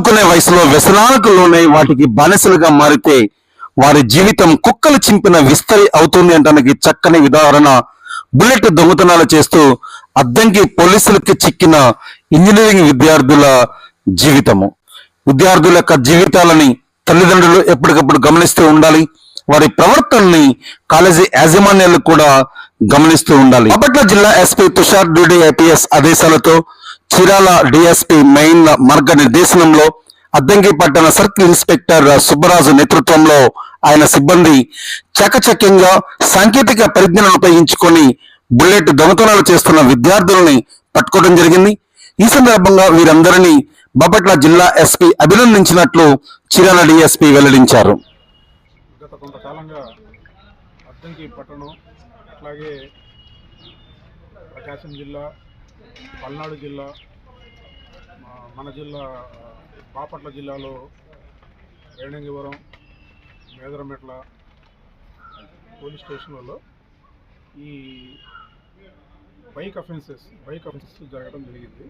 చదువుకునే వయసులో వ్యసనాలకు లోనై వాటికి బానిసలుగా మారితే వారి జీవితం కుక్కలు చింపిన విస్తరి అవుతుంది అంటానికి చక్కని ఉదాహరణ. బుల్లెట్ దొంగతనాలు చేస్తూ అద్దంకి పోలీసులకి చిక్కిన ఇంజనీరింగ్ విద్యార్థుల జీవితము. విద్యార్థుల యొక్క జీవితాలని తల్లిదండ్రులు ఎప్పటికప్పుడు గమనిస్తూ ఉండాలి. వారి ప్రవర్తనని కాలేజీ యాజమాన్యాలు కూడా గమనిస్తూ ఉండాలి. బాపట్ల జిల్లా ఎస్పీ తుషార్ డ్యూటీ ఐపీఎస్ ఆదేశాలతో చీరాల డిఎస్పీ మెయిన్ మార్గ నిర్దేశనంలో అద్దంకి పట్టణ సర్కిల్ ఇన్స్పెక్టర్ సుబ్బరాజు నేతృత్వంలో ఆయన సిబ్బంది చకచక్యంగా సాంకేతిక పరిజ్ఞానం ఉపయోగించుకొని బుల్లెట్ దొంగతనాలు చేస్తున్న విద్యార్థులని పట్టుకోవడం జరిగింది. ఈ సందర్భంగా వీరందరినీ బాపట్ల జిల్లా ఎస్పీ అభినందించినట్లు చీరాల డిఎస్పీ వెల్లడించారు. గత కొంతకాలంగా అద్దంకి పట్టణం ప్రకాశం జిల్లా పల్నాడు జిల్లా మన జిల్లా బాపట్ల జిల్లాలో రేణంగివరం మేదరమెట్ల పోలీస్ స్టేషన్లలో ఈ బైక్ అఫెన్సెస్ బైక్ అఫెన్సెస్ జరగడం జరిగింది.